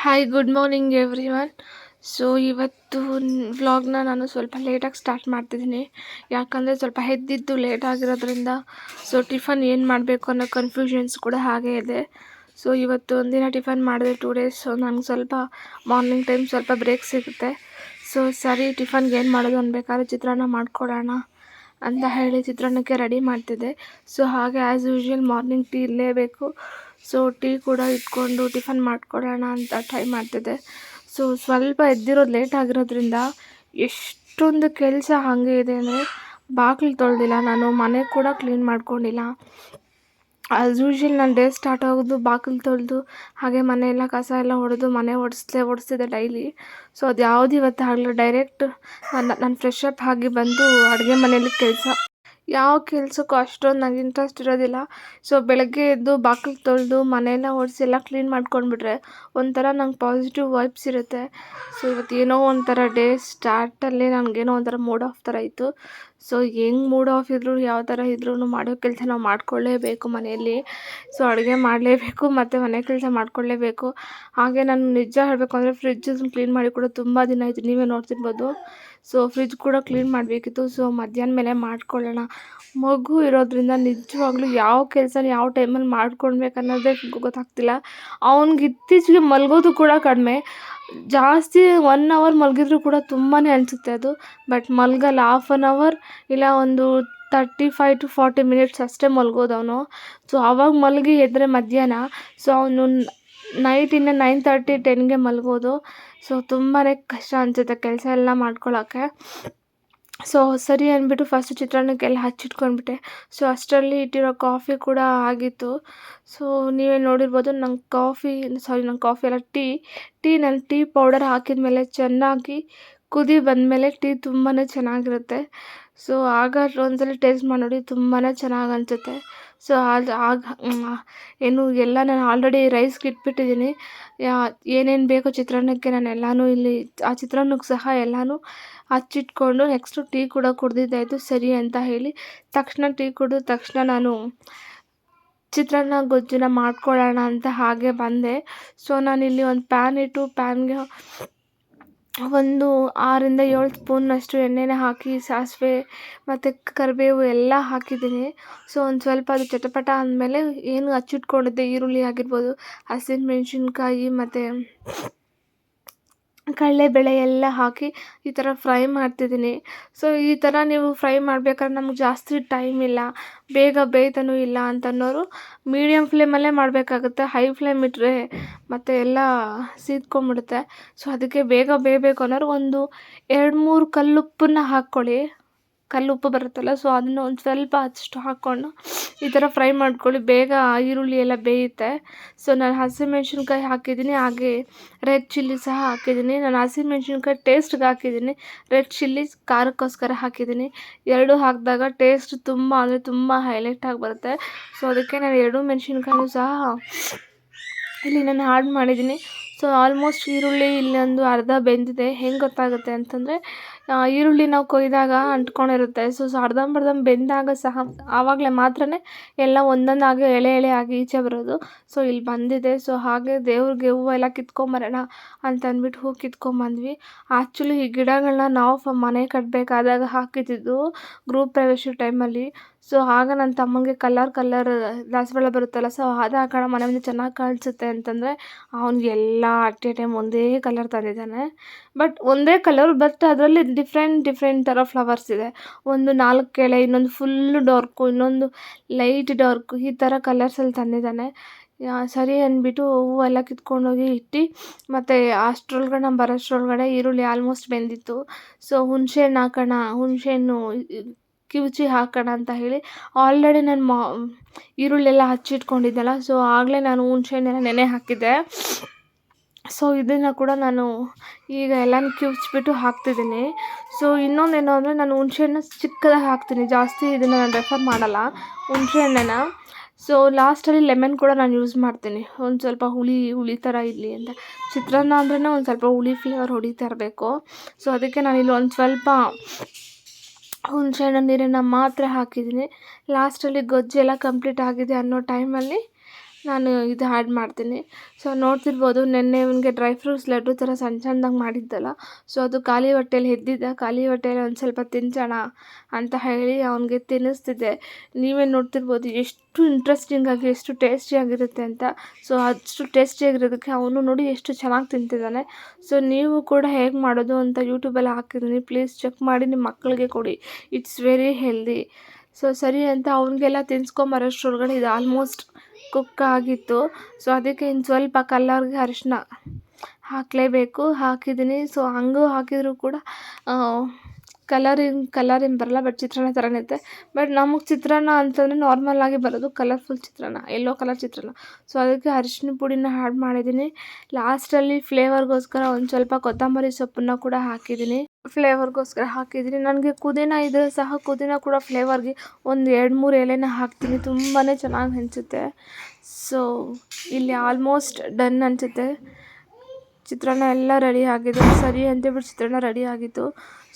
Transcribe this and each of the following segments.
Hi good morning everyone so ಇವತ್ತು ವ್ಲಾಗ್ನ ನಾನು ಸ್ವಲ್ಪ ಲೇಟಾಗಿ ಸ್ಟಾರ್ಟ್ ಮಾಡ್ತಿದ್ದೀನಿ. ಯಾಕಂದರೆ ಸ್ವಲ್ಪ ಎದ್ದಿದ್ದು ಲೇಟ್ ಆಗಿರೋದ್ರಿಂದ ಸೊ ಟಿಫನ್ ಏನು ಮಾಡಬೇಕು ಅನ್ನೋ ಕನ್ಫ್ಯೂಷನ್ಸ್ ಕೂಡ ಹಾಗೇ ಇದೆ. ಸೊ ಇವತ್ತು ಒಂದಿನ ಟಿಫನ್ ಮಾಡಿದೆ ಟೂ ಡೇಸ್ ಸೊ ನನಗೆ ಸ್ವಲ್ಪ ಮಾರ್ನಿಂಗ್ ಟೈಮ್ ಸ್ವಲ್ಪ ಬ್ರೇಕ್ ಸಿಗುತ್ತೆ. ಸೊ ಸರಿ ಟಿಫನ್ಗೆ ಏನು ಮಾಡೋದು ಅನ್ಬೇಕಾದ್ರೆ ಚಿತ್ರಾನ್ನ ಮಾಡ್ಕೊಡೋಣ ಅಂತ ಹೇಳಿ ಚಿತ್ರಾನ್ನಕ್ಕೆ ರೆಡಿ ಮಾಡ್ತಿದ್ದೆ. ಸೊ ಹಾಗೆ ಆ್ಯಸ್ ಯೂಶ್ವಲ್ ಮಾರ್ನಿಂಗ್ ಟೀ ಇರಲೇಬೇಕು. ಸೊ ಟೀ ಕೂಡ ಇಟ್ಕೊಂಡು ಟಿಫನ್ ಮಾಡ್ಕೊಳ್ಳೋಣ ಅಂತ ಟ್ರೈ ಮಾಡ್ತಿದ್ದೆ. ಸೊ ಸ್ವಲ್ಪ ಎದ್ದಿರೋದು ಲೇಟ್ ಆಗಿರೋದ್ರಿಂದ ಎಷ್ಟೊಂದು ಕೆಲಸ ಹಾಗೆ ಇದೆ ಅಂದರೆ ಬಾಗಿಲು ತೊಳೆದಿಲ್ಲ. ನಾನು ಮನೆ ಕೂಡ ಕ್ಲೀನ್ ಮಾಡ್ಕೊಂಡಿಲ್ಲ. ಆ್ಯಸ್ ಯೂಶ್ವಲ್ ನಾನು ಡೇ ಸ್ಟಾರ್ಟ್ ಆಗೋದು ಬಾಗಿಲು ತೊಳೆದು, ಹಾಗೆ ಮನೆಯೆಲ್ಲ ಕಸ ಎಲ್ಲ ಹೊಡೆದು ಮನೆ ಹೊಡೆಸ್ಲೇ ಒಡಿಸ್ತಿದ್ದೆ ಡೈಲಿ ಸೊ ಅದು ಯಾವುದು ಇವತ್ತು ಆಗಲಿಲ್ಲ. ಡೈರೆಕ್ಟ್ ನಾನು ಫ್ರೆಶ್ ಅಪ್ ಆಗಿ ಬಂದು ಅಡುಗೆ ಮನೆಯಲ್ಲಿ ಕೆಲಸ ಯಾವ ಕೆಲಸಕ್ಕೂ ಅಷ್ಟೊಂದು ನಂಗೆ ಇಂಟ್ರೆಸ್ಟ್ ಇರೋದಿಲ್ಲ. ಸೊ ಬೆಳಗ್ಗೆ ಎದ್ದು ಬಾಗಿಲು ತೊಳೆದು ಮನೆಯೆಲ್ಲ ಒರೆಸಿ ಎಲ್ಲ ಕ್ಲೀನ್ ಮಾಡ್ಕೊಂಡ್ಬಿಟ್ರೆ ಒಂಥರ ನಂಗೆ ಪಾಸಿಟಿವ್ ವೈಬ್ಸ್ ಇರುತ್ತೆ. ಸೊ ಇವತ್ತು ಏನೋ ಒಂಥರ ಡೇ ಸ್ಟಾರ್ಟಲ್ಲಿ ನನಗೇನೋ ಒಂಥರ ಮೂಡ್ ಆಫ್ ಥರ ಇತ್ತು. ಸೊ ಹೆಂಗೆ ಮೂಡ್ ಆಫ್ ಇದ್ದರೂ ಯಾವ ಥರ ಇದ್ರೂ ಮಾಡೋ ಕೆಲಸ ನಾವು ಮಾಡ್ಕೊಳ್ಳೇಬೇಕು ಮನೆಯಲ್ಲಿ. ಸೊ ಅಡುಗೆ ಮಾಡಲೇಬೇಕು, ಮತ್ತು ಮನೆ ಕೆಲಸ ಮಾಡ್ಕೊಳ್ಳೇಬೇಕು ಹಾಗೆ ನಾನು ನಿಜ ಹೇಳಬೇಕು ಅಂದರೆ ಫ್ರಿಜ್ಜನ್ನು ಕ್ಲೀನ್ ಮಾಡಿ ಕೂಡ ತುಂಬ ದಿನ ಆಯಿತು, ನೀವೇ ನೋಡ್ತಿರ್ಬೋದು. ಸೊ ಫ್ರಿಜ್ ಕೂಡ ಕ್ಲೀನ್ ಮಾಡಬೇಕಿತ್ತು. ಸೊ ಮಧ್ಯಾಹ್ನ ಮೇಲೆ ಮಾಡ್ಕೊಳ್ಳೋಣ. ಮಗು ಇರೋದ್ರಿಂದ ನಿಜವಾಗ್ಲೂ ಯಾವ ಕೆಲಸ ಯಾವ ಟೈಮಲ್ಲಿ ಮಾಡ್ಕೊಳ್ಬೇಕು ಅನ್ನೋದೇ ಗೊತ್ತಾಗ್ತಿಲ್ಲ. ಅವ್ನಿಗೆ ಇತ್ತೀಚೆಗೆ ಮಲಗೋದು ಕೂಡ ಕಡಿಮೆ. ಜಾಸ್ತಿ ಒನ್ ಅವರ್ ಮಲಗಿದ್ರು ಕೂಡ ತುಂಬಾ ಅನಿಸುತ್ತೆ ಅದು. ಬಟ್ ಮಲಗಲ್ಲ ಹಾಫ್ ಆನ್ ಅವರ್ ಇಲ್ಲ ಒಂದು thirty five to forty minutes ಅಷ್ಟೇ ಮಲಗೋದು ಅವನು. ಸೊ ಆವಾಗ ಮಲಗಿ ಎದ್ರೆ ಮಧ್ಯಾಹ್ನ. ಸೊ ಅವನು ನೈಟ್ ಇನ್ನು ನೈನ್ ತರ್ಟಿ ಟೆನ್ಗೆ ಮಲ್ಗೋದು. ಸೊ ತುಂಬಾ ಕಷ್ಟ ಅನಿಸುತ್ತೆ ಕೆಲಸ ಎಲ್ಲ ಮಾಡ್ಕೊಳ್ಳೋಕ್ಕೆ ಸೊ ಸರಿ ಅಂದ್ಬಿಟ್ಟು ಫಸ್ಟ್ ಚಿತ್ರಾನ್ನಕ್ಕೆಲ್ಲ ಹಚ್ಚಿಟ್ಕೊಂಡ್ಬಿಟ್ಟೆ. ಸೊ ಅಷ್ಟರಲ್ಲಿ ಇಟ್ಟಿರೋ ಕಾಫಿ ಕೂಡ ಆಗಿತ್ತು. ಸೊ ನೀವೇ ನೋಡಿರ್ಬೋದು ನಂಗೆ ಕಾಫಿ ಸಾರಿ ನಂಗೆ ಕಾಫಿ ಅಲ್ಲ ಟೀ ಟೀ ನಾನು ಟೀ ಪೌಡರ್ ಹಾಕಿದ ಮೇಲೆ ಚೆನ್ನಾಗಿ ಕುದಿ ಬಂದಮೇಲೆ ಟೀ ತುಂಬಾ ಚೆನ್ನಾಗಿರುತ್ತೆ. ಸೊ ಆಗ ಒಂದ್ಸಲ ಟೇಸ್ಟ್ ಮಾಡಿ ನೋಡಿ ತುಂಬಾ ಚೆನ್ನಾಗಿ ಅನಿಸುತ್ತೆ. ಸೊ ಅದು ಆಗ ಏನು, ಎಲ್ಲ ನಾನು ಆಲ್ರೆಡಿ ರೈಸ್ಗೆ ಇಟ್ಬಿಟ್ಟಿದ್ದೀನಿ. ಏನೇನು ಬೇಕೋ ಚಿತ್ರಾನ್ನಕ್ಕೆ ನಾನು ಎಲ್ಲನೂ ಇಲ್ಲಿ, ಆ ಚಿತ್ರಾನ್ನಕ್ಕೆ ಸಹ ಎಲ್ಲನೂ ಹಚ್ಚಿಟ್ಕೊಂಡು ನೆಕ್ಸ್ಟು ಟೀ ಕೂಡ ಕುಡ್ದಿದ್ದಾಯಿತು. ಸರಿ ಅಂತ ಹೇಳಿ ತಕ್ಷಣ ಟೀ ಕುಡಿದ ತಕ್ಷಣ ನಾನು ಚಿತ್ರಾನ್ನ ಗೊಜ್ಜನ್ನ ಮಾಡ್ಕೊಳ್ಳೋಣ ಅಂತ ಹಾಗೆ ಬಂದೆ. ಸೊ ನಾನಿಲ್ಲಿ ಒಂದು ಪ್ಯಾನ್ ಇಟ್ಟು ಪ್ಯಾನ್ಗೆ ಒಂದು ಆರರಿಂದ ಏಳು ಸ್ಪೂನಷ್ಟು ಎಣ್ಣೆನ ಹಾಕಿ, ಸಾಸಿವೆ ಮತ್ತು ಕರಿಬೇವು ಎಲ್ಲ ಹಾಕಿದ್ದೀನಿ. ಸೊ, ಒಂದು ಸ್ವಲ್ಪ ಅದು ಚಟಪಟ ಅಂದಮೇಲೆ ಏನು ಹಚ್ಚಿಟ್ಕೊಂಡಿದ್ದೆ ಈರುಳ್ಳಿ ಆಗಿರ್ಬೋದು, ಹಸಿಮೆಣ್ಸಿನ್ಕಾಯಿ ಮತ್ತು ಕಡಲೆಬೇಳೆ ಎಲ್ಲ ಹಾಕಿ ಈ ಥರ ಫ್ರೈ ಮಾಡ್ತಿದ್ದೀನಿ. ಸೊ, ಈ ಥರ ನೀವು ಫ್ರೈ ಮಾಡ್ಬೇಕಾದ್ರೆ ನಮ್ಗೆ ಜಾಸ್ತಿ ಟೈಮ್ ಇಲ್ಲ, ಬೇಗ ಬೇಯ್ತನೂ ಇಲ್ಲ ಅಂತನ್ನೋರು ಮೀಡಿಯಮ್ ಫ್ಲೇಮಲ್ಲೇ ಮಾಡಬೇಕಾಗುತ್ತೆ. ಹೈ ಫ್ಲೇಮ್ ಇಟ್ಟರೆ ಮತ್ತು ಎಲ್ಲ ಸೀದ್ಕೊಂಬಿಡುತ್ತೆ ಸೊ, ಅದಕ್ಕೆ ಬೇಗ ಬೇಯಬೇಕು ಅನ್ನೋರು ಒಂದು ಎರಡು ಮೂರು ಕಲ್ಲುಪ್ಪನ್ನ ಹಾಕ್ಕೊಳ್ಳಿ. ಕಲ್ಲುಪ್ಪು ಬರುತ್ತಲ್ಲ ಸೊ ಅದನ್ನು ಒಂದು ಸ್ವಲ್ಪ ಅಷ್ಟು ಹಾಕ್ಕೊಂಡು ಈ ಥರ ಫ್ರೈ ಮಾಡ್ಕೊಳ್ಳಿ. ಬೇಗ ಈರುಳ್ಳಿ ಎಲ್ಲ ಬೇಯುತ್ತೆ. ಸೊ ನಾನು ಹಸಿಮೆಣ್ಸಿನ್ಕಾಯಿ ಹಾಕಿದ್ದೀನಿ, ಹಾಗೆ ರೆಡ್ ಚಿಲ್ಲಿ ಸಹ ಹಾಕಿದ್ದೀನಿ. ನಾನು ಹಸಿಮೆಣ್ಸಿನ್ಕಾಯಿ ಟೇಸ್ಟ್ಗೆ ಹಾಕಿದ್ದೀನಿ, ರೆಡ್ ಚಿಲ್ಲಿ ಖಾರಕ್ಕೋಸ್ಕರ ಹಾಕಿದ್ದೀನಿ. ಎರಡು ಹಾಕಿದಾಗ ಟೇಸ್ಟ್ ತುಂಬ ಅಂದರೆ ತುಂಬ ಹೈಲೈಟಾಗಿ ಬರುತ್ತೆ. ಸೊ ಅದಕ್ಕೆ ನಾನು ಎರಡು ಮೆಣಸಿನ್ಕಾಯಿನೂ ಸಹ ಇಲ್ಲಿ ನಾನು ಆ್ಯಡ್ ಮಾಡಿದ್ದೀನಿ. ಸೊ ಆಲ್ಮೋಸ್ಟ್ ಈರುಳ್ಳಿ ಇಲ್ಲೊಂದು ಅರ್ಧ ಬೆಂದಿದೆ. ಹೆಂಗೆ ಗೊತ್ತಾಗುತ್ತೆ ಅಂತಂದರೆ ಈರುಳ್ಳಿ ನಾವು ಕೊಯ್ದಾಗ ಅಂಟ್ಕೊಂಡಿರುತ್ತೆ. ಸೊ ಅರ್ಧಂಬರ್ಧಂ ಬೆಂದಾಗ ಸಹ ಆವಾಗಲೇ ಮಾತ್ರ ಎಲ್ಲ ಒಂದೊಂದಾಗಿ ಎಳೆ ಎಳೆ ಆಗಿ ಈಚೆ ಬರೋದು. ಸೊ ಇಲ್ಲಿ ಬಂದಿದೆ. ಸೊ ಹಾಗೆ ದೇವ್ರಿಗೆ ಹೂವೆಲ್ಲ ಕಿತ್ಕೊಂಬರೋಣ ಅಂತ ಅಂದ್ಬಿಟ್ಟು ಹೂ ಕಿತ್ಕೊಂಬಂದ್ವಿ. ಆ್ಯಕ್ಚುಲಿ ಈ ಗಿಡಗಳನ್ನ ನಾವು ಮನೆ ಕಟ್ಟಬೇಕಾದಾಗ ಹಾಕಿದ್ದು ಗೃಹ ಪ್ರವೇಶ ಟೈಮಲ್ಲಿ. ಸೊ ಆಗ ನನ್ನ ತಮ್ಮಂಗೆ ಕಲರ್ ಕಲರ್ ದಾಸವಾಳ ಬರುತ್ತಲ್ಲ ಸೊ ಅದು ಹಾಕೋಣ ಮನೆ ಮುಂದೆ ಚೆನ್ನಾಗಿ ಕಾಣಿಸುತ್ತೆ ಅಂತಂದರೆ, ಅವ್ನಿಗೆ ಎಲ್ಲ ಅಟ್ ಎ ಟೈಮ್ ಒಂದೇ ಕಲರ್ ತಂದಿದ್ದಾನೆ. ಬಟ್ ಒಂದೇ ಕಲರ್ ಬಟ್ ಅದರಲ್ಲಿ ಡಿಫ್ರೆಂಟ್ ಡಿಫ್ರೆಂಟ್ ಥರ ಫ್ಲವರ್ಸ್ ಇದೆ. ಒಂದು ನಾಲ್ಕು ಎಳೆ ಇನ್ನೊಂದು ಫುಲ್ಲು ಡಾರ್ಕು ಇನ್ನೊಂದು ಲೈಟ್ ಡಾರ್ಕು ಈ ಥರ ಕಲರ್ಸಲ್ಲಿ ತಂದಿದ್ದಾನೆ. ಸರಿ ಅಂದ್ಬಿಟ್ಟು ಹೂವೆಲ್ಲ ಕಿತ್ಕೊಂಡೋಗಿ ಇಟ್ಟು, ಮತ್ತು ಅಷ್ಟರೊಳಗಡೆ ನಮ್ಮ ಬರೋಷ್ಟ್ರೊಳಗಡೆ ಈರುಳ್ಳಿ ಆಲ್ಮೋಸ್ಟ್ ಬೆಂದಿತ್ತು. ಸೊ ಹುಣಸೆ ಹಣ್ಣು ಹಾಕೋಣ ಹುಣಸೆ ಹಣ್ಣು ಕಿವುಚಿ ಹಾಕೋಣ ಅಂತ ಹೇಳಿ ಆಲ್ರೆಡಿ ನಾನು ಮಾ, ಈರುಳ್ಳಿ ಎಲ್ಲ ಹಚ್ಚಿಟ್ಕೊಂಡಿದ್ದೆನಲ್ಲ ಸೊ ಆಗಲೇ ನಾನು ಹುಣ್ಸೆ ಹಣ್ಣೆಲ್ಲ ನೆನೆ ಹಾಕಿದ್ದೆ. ಸೊ ಇದನ್ನು ಕೂಡ ನಾನು ಈಗ ಎಲ್ಲನೂ ಕಿವುಚ್ಬಿಟ್ಟು ಹಾಕ್ತಿದ್ದೀನಿ. ಸೊ ಇನ್ನೊಂದೇನು ಅಂದರೆ ನಾನು ಹುಣ್ಸೆ ಚಿಕ್ಕದಾಗಿ ಹಾಕ್ತೀನಿ. ಜಾಸ್ತಿ ಇದನ್ನು ನಾನು ರೆಫರ್ ಮಾಡಲ್ಲ. ಹುಣ್ಸೆ ಹಣ್ಣನ್ನ ಸೊ ಲಾಸ್ಟಲ್ಲಿ ಲೆಮನ್ ಕೂಡ ನಾನು ಯೂಸ್ ಮಾಡ್ತೀನಿ. ಒಂದು ಸ್ವಲ್ಪ ಹುಳಿ ಹುಳಿ ಥರ ಇರಲಿ ಅಂತ. ಚಿತ್ರಾನ್ನ ಅಂದ್ರೇ ಒಂದು ಸ್ವಲ್ಪ ಹುಳಿ ಫ್ಲೇವರ್ ಹೊಡಿತಾ ಇರಬೇಕು. ಸೊ ಅದಕ್ಕೆ ಇಲ್ಲಿ ಒಂದು ಸ್ವಲ್ಪ ಹುಣಸೆ ಹಣ್ಣು ನೀರನ್ನು ಮಾತ್ರ ಹಾಕಿದ್ದೀನಿ. ಲಾಸ್ಟಲ್ಲಿ ಗೊಜ್ಜೆಲ್ಲ ಕಂಪ್ಲೀಟ್ ಆಗಿದೆ ಅನ್ನೋ ಟೈಮಲ್ಲಿ ನಾನು ಇದು ಆ್ಯಡ್ ಮಾಡ್ತೀನಿ. ಸೊ ನೋಡ್ತಿರ್ಬೋದು, ನೆನ್ನೆ ಇವನಿಗೆ ಡ್ರೈ ಫ್ರೂಟ್ಸ್ ಲಡ್ಡು ಥರ ಸಣ್ಣ ಸಣ್ಣದಾಗಿ ಮಾಡಿದ್ದಲ್ಲ. ಸೊ ಅದು ಖಾಲಿ ಹೊಟ್ಟೆಯಲ್ಲಿ ಎದ್ದಿದ್ದ ಖಾಲಿ ಹೊಟ್ಟೆಯಲ್ಲಿ ಒಂದು ಸ್ವಲ್ಪ ತಿನ್ಸೋಣ ಅಂತ ಹೇಳಿ ಅವನಿಗೆ ತಿನ್ನಿಸ್ತಿದ್ದೆ ನೀವೇ ನೋಡ್ತಿರ್ಬೋದು, ಎಷ್ಟು ಇಂಟ್ರೆಸ್ಟಿಂಗಾಗಿ ಎಷ್ಟು ಟೇಸ್ಟಿಯಾಗಿರುತ್ತೆ ಅಂತ. ಸೊ ಅಷ್ಟು ಟೇಸ್ಟಿಯಾಗಿರೋದಕ್ಕೆ ಅವನು ನೋಡಿ ಎಷ್ಟು ಚೆನ್ನಾಗಿ ತಿಂತಿದ್ದಾನೆ. ಸೊ ನೀವು ಕೂಡ ಹೇಗೆ ಮಾಡೋದು ಅಂತ ಯೂಟ್ಯೂಬಲ್ಲಿ ಹಾಕಿದ್ದೀನಿ. ಪ್ಲೀಸ್ ಚೆಕ್ ಮಾಡಿ ನಿಮ್ಮ ಮಕ್ಕಳಿಗೆ ಕೊಡಿ. ಇಟ್ಸ್ ವೆರಿ ಹೆಲ್ದಿ ಸೊ ಸರಿ ಅಂತ ಅವನಿಗೆಲ್ಲ ತಿನ್ಸ್ಕೊಂಬರೋಷ್ಟ್ರೊಳಗಡೆ ಇದು ಆಲ್ಮೋಸ್ಟ್ ಕುಕ್ ಆಗಿತ್ತು ಸೊ ಅದಕ್ಕೆ ಇನ್ನು ಸ್ವಲ್ಪ ಕಲ್ಲರ್ಗೆ ಅರಿಶಿನ ಹಾಕಲೇಬೇಕು. ಹಾಕಿದ್ದೀನಿ. ಸೊ ಹಂಗೂ ಹಾಕಿದರೂ ಕೂಡ ಕಲರಿಂಗ್ ಕಲರ್ ಏನು ಬರಲ್ಲ ಬಟ್ ಚಿತ್ರಾನ್ನ ಥರನೇ ಇರುತ್ತೆ. ಬಟ್ ನಮಗೆ ಚಿತ್ರಾನ್ನ ಅಂತಂದರೆ ನಾರ್ಮಲ್ ಆಗಿ ಬರೋದು ಕಲರ್ಫುಲ್ ಚಿತ್ರಾನ್ನ ಎಲ್ಲೋ ಕಲರ್ ಚಿತ್ರಾನ್ನ. ಸೊ ಅದಕ್ಕೆ ಅರಿಶಿನ ಪುಡಿನ ಆ್ಯಡ್ ಮಾಡಿದ್ದೀನಿ. ಲಾಸ್ಟಲ್ಲಿ ಫ್ಲೇವರ್ಗೋಸ್ಕರ ಒಂದು ಸ್ವಲ್ಪ ಕೊತ್ತಂಬರಿ ಸೊಪ್ಪನ್ನ ಕೂಡ ಹಾಕಿದ್ದೀನಿ. ಫ್ಲೇವರ್ಗೋಸ್ಕರ ಹಾಕಿದ್ದೀನಿ. ನನಗೆ ಪುದೀನ ಇದ್ದರೆ ಸಹ ಪುದೀನ ಕೂಡ ಫ್ಲೇವರ್ಗೆ ಒಂದು ಎರಡು ಮೂರು ಎಲೆನ ಹಾಕ್ತೀನಿ. ತುಂಬಾ ಚೆನ್ನಾಗಿ ಅನಿಸುತ್ತೆ ಸೊ ಇಲ್ಲಿ ಆಲ್ಮೋಸ್ಟ್ ಡನ್ ಅನಿಸುತ್ತೆ. ಚಿತ್ರಾನ್ನ ಎಲ್ಲ ರೆಡಿ ಆಗಿದೆ ಸರಿ ಅಂತೇಳ್ಬಿಟ್ಟು ಚಿತ್ರಾನ್ನ ರೆಡಿ ಆಗಿತ್ತು.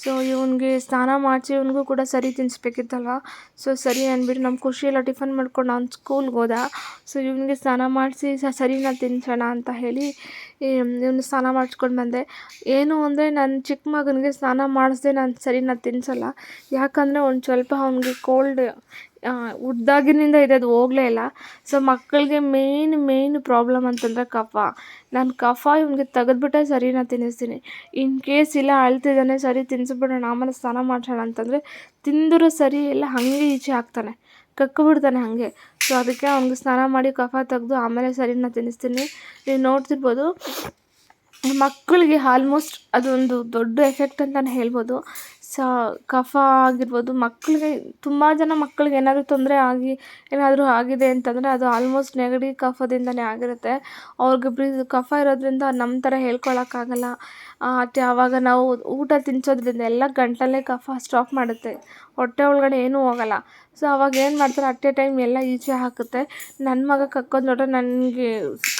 ಸೊ ಇವನಿಗೆ ಸ್ನಾನ ಮಾಡಿಸಿ ಇವನಿಗೂ ಕೂಡ ಸರಿ ತಿನ್ನಿಸ್ಬೇಕಿತ್ತಲ್ವ ಸೊ ಸರಿ ಅಂದ್ಬಿಟ್ಟು ನಮ್ಮ ಖುಷಿಯೆಲ್ಲ ಟಿಫನ್ ಮಾಡ್ಕೊಂಡು ನಾನು ಸ್ಕೂಲ್ಗೆ ಹೋದ. ಸೊ ಇವನಿಗೆ ಸ್ನಾನ ಮಾಡಿಸಿ ಸರಿನ ತಿನ್ನಿಸೋಣ ಅಂತ ಹೇಳಿ ಇವನು ಸ್ನಾನ ಮಾಡಿಸ್ಕೊಂಡು ಬಂದೆ. ಏನು ಅಂದರೆ ನನ್ನ ಚಿಕ್ಕ ಮಗನಿಗೆ ಸ್ನಾನ ಮಾಡಿಸ್ದೆ ನಾನು ಸರಿನ ತಿನ್ನಿಸಲ್ಲ ಯಾಕಂದರೆ ಒಂದು ಸ್ವಲ್ಪ ಅವನಿಗೆ ಕೋಲ್ಡ್ ಹುಟ್ದಾಗಿನಿಂದ ಇದೆ ಅದು ಹೋಗಲೇ ಇಲ್ಲ. ಸೊ ಮಕ್ಕಳಿಗೆ ಮೇಯ್ನ್ ಮೇಯ್ನ್ ಪ್ರಾಬ್ಲಮ್ ಅಂತಂದರೆ ಕಫ. ನಾನು ಕಫ ಇವನಿಗೆ ತೆಗೆದ್ಬಿಟ್ಟೆ ಸರಿನ ತಿನ್ನಿಸ್ತೀನಿ. ಇನ್ ಕೇಸ್ ಇಲ್ಲ ಅಳ್ತಿದ್ದಾನೆ, ಸರಿ ತಿನ್ನಿಸ್ಬಿಡೋಣ ಆಮೇಲೆ ಸ್ನಾನ ಮಾಡಿಸೋಣ ಅಂತಂದರೆ ತಿಂದರೂ ಸರಿ ಇಲ್ಲ ಹಾಗೆ ಈಚೆ ಹಾಕ್ತಾನೆ. ಕಕ್ಕಿಬಿಡ್ತಾನೆ ಹಾಗೆ. ಸೊ ಅದಕ್ಕೆ ಅವ್ನಿಗೆ ಸ್ನಾನ ಮಾಡಿ ಕಫ ತೆಗೆದು ಆಮೇಲೆ ಸರಿನ ತಿನ್ನಿಸ್ತೀನಿ. ನೀವು ನೋಡ್ತಿರ್ಬೋದು, ಮಕ್ಕಳಿಗೆ ಆಲ್ಮೋಸ್ಟ್ ಅದೊಂದು ದೊಡ್ಡ ಎಫೆಕ್ಟ್ ಅಂತಲೇ ಹೇಳ್ಬೋದು. ಸ, ಕಫ ಆಗಿರ್ಬೋದು ಮಕ್ಕಳಿಗೆ ತುಂಬ ಜನ ಮಕ್ಕಳಿಗೆ ಏನಾದರೂ ತೊಂದರೆ ಆಗಿ, ಏನಾದರೂ ಆಗಿದೆ ಅಂತಂದರೆ ಅದು ಆಲ್ಮೋಸ್ಟ್ ನೆಗಡಿ ಕಫದಿಂದಲೇ ಆಗಿರುತ್ತೆ. ಅವ್ರಿಗೆ ಕಫ ಇರೋದ್ರಿಂದ ನಮ್ಮ ಥರ ಹೇಳ್ಕೊಳ್ಳೋಕ್ಕಾಗಲ್ಲ ಮತ್ತು ಆವಾಗ ನಾವು ಊಟ ತಿನ್ನಿಸೋದ್ರಿಂದ ಎಲ್ಲ ಗಂಟಲೇ ಕಫ ಸ್ಟಾಪ್ ಮಾಡುತ್ತೆ. ಹೊಟ್ಟೆ ಒಳಗಡೆ ಏನೂ ಹೋಗಲ್ಲ. ಸೊ ಅವಾಗ ಏನು ಮಾಡ್ತಾರೆ? ಅಟ್ ಎ ಟೈಮ್ ಎಲ್ಲ ಈಚೆ ಹಾಕುತ್ತೆ. ನನ್ನ ಮಗ ಕಕ್ಕೋದು ನೋಡ್ರೆ ನನಗೆ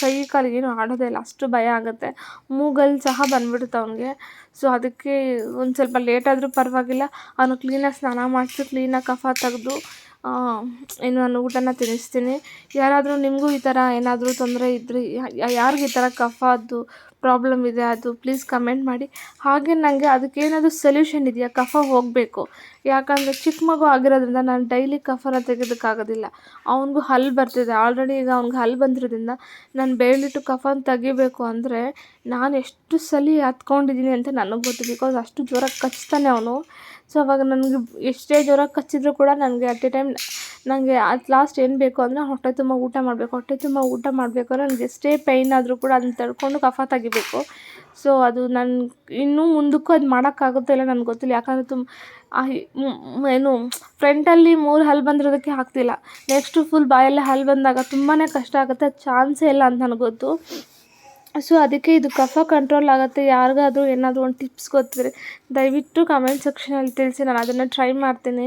ಕೈ ಕಾಲಿಗೆ ಏನು ಆಡೋದೇ ಇಲ್ಲ. ಅಷ್ಟು ಭಯ ಆಗುತ್ತೆ. ಮೂಗಲ್ಲಿ ಸಹ ಬಂದ್ಬಿಡುತ್ತೆ ಅವ್ನಿಗೆ. ಸೊ ಅದಕ್ಕೆ ಒಂದು ಸ್ವಲ್ಪ ಲೇಟ್ ಆದರೂ ಪರವಾಗಿಲ್ಲ. ಅವನು ಕ್ಲೀನಾಗಿ ಸ್ನಾನ ಮಾಡಿಸಿ ಕ್ಲೀನಾಗಿ ಕಫ ತೆಗೆದು ಏನು ನಾನು ಊಟನ ತಿನ್ನಿಸ್ತೀನಿ ಯಾರಾದರೂ ನಿಮಗೂ ಈ ಥರ ಏನಾದರೂ ತೊಂದರೆ ಇದ್ದರೆ ಯಾರಿಗೆ ಈ ಥರ ಕಫದ್ದು ಪ್ರಾಬ್ಲಮ್ ಇದೆ, ಅದು ಪ್ಲೀಸ್ ಕಮೆಂಟ್ ಮಾಡಿ. ಹಾಗೆ ನನಗೆ ಅದಕ್ಕೇನಾದರೂ ಸೊಲ್ಯೂಷನ್ ಇದೆಯಾ? ಕಫ ಹೋಗಬೇಕು. ಯಾಕಂದರೆ ಚಿಕ್ಕ ಮಗು ಆಗಿರೋದ್ರಿಂದ ನಾನು ಡೈಲಿ ಕಫನ ತೆಗೆಯೋದಕ್ಕಾಗೋದಿಲ್ಲ ಅವನಿಗೂ ಹಲ್ಲು ಬರ್ತಿದೆ. ಆಲ್ರೆಡಿ ಈಗ ಅವ್ನಿಗೆ ಹಲ್ಲು ಬಂದಿರೋದ್ರಿಂದ ನಾನು ಬೇಳಿಟ್ಟು ಕಫನ ತೆಗಿಬೇಕು ಅಂದರೆ ನಾನು ಎಷ್ಟು ಸಲ ಹತ್ಕೊಂಡಿದ್ದೀನಿ ಅಂತ ನನಗೆ ಗೊತ್ತು. ಬಿಕಾಸ್ ಅಷ್ಟು ಜ್ವರ ಕಚ್ತಾನೆ ಅವನು. ಸೊ ಅವಾಗ ನನಗೆ ಎಷ್ಟೇ ಜ್ವರ ಕಚ್ಚಿದ್ರು ಕೂಡ ನನಗೆ ಅಟ್ ಎ ಟೈಮ್ ನನಗೆ ಅಟ್ ಲಾಸ್ಟ್ ಏನು ಬೇಕು ಅಂದರೆ ಹೊಟ್ಟೆ ತುಂಬ ಊಟ ಮಾಡಬೇಕು. ಹೊಟ್ಟೆ ತುಂಬ ಊಟ ಮಾಡಬೇಕು ಅಂದರೆ ನನಗೆ ಎಷ್ಟೇ ಪೈನ್ ಆದರೂ ಕೂಡ ಅದನ್ನ ತಡ್ಕೊಂಡು ಕಫ ತೆಗಿಬೇಕು. ಸೊ ಅದು ನನ್ನ ಇನ್ನೂ ಮುಂದಕ್ಕೂ ಅದು ಮಾಡೋಕ್ಕಾಗುತ್ತೋ ಇಲ್ಲ ನನಗೆ ಗೊತ್ತಿಲ್ಲ. ಯಾಕಂದರೆ ತುಂಬ ಏನು ಫ್ರಂಟಲ್ಲಿ ಮೂರು ಹಲ್ಲು ಬಂದಿರೋದಕ್ಕೆ ಆಗ್ತಿಲ್ಲ ನೆಕ್ಸ್ಟು ಫುಲ್ ಬಾಯಲ್ಲಿ ಹಲ್ಲು ಬಂದಾಗ ತುಂಬಾ ಕಷ್ಟ ಆಗುತ್ತೆ. ಚಾನ್ಸೇ ಇಲ್ಲ ಅಂತ ನನಗೆ ಗೊತ್ತು. ಸೊ ಅದಕ್ಕೆ ಇದು ಕಫ ಕಂಟ್ರೋಲ್ ಆಗುತ್ತೆ. ಯಾರಿಗಾದ್ರೂ ಏನಾದರೂ ಒಂದು ಟಿಪ್ಸ್ ಗೊತ್ತಿದ್ರೆ ದಯವಿಟ್ಟು ಕಮೆಂಟ್ ಸೆಕ್ಷನಲ್ಲಿ ತಿಳಿಸಿ. ನಾನು ಅದನ್ನು ಟ್ರೈ ಮಾಡ್ತೀನಿ.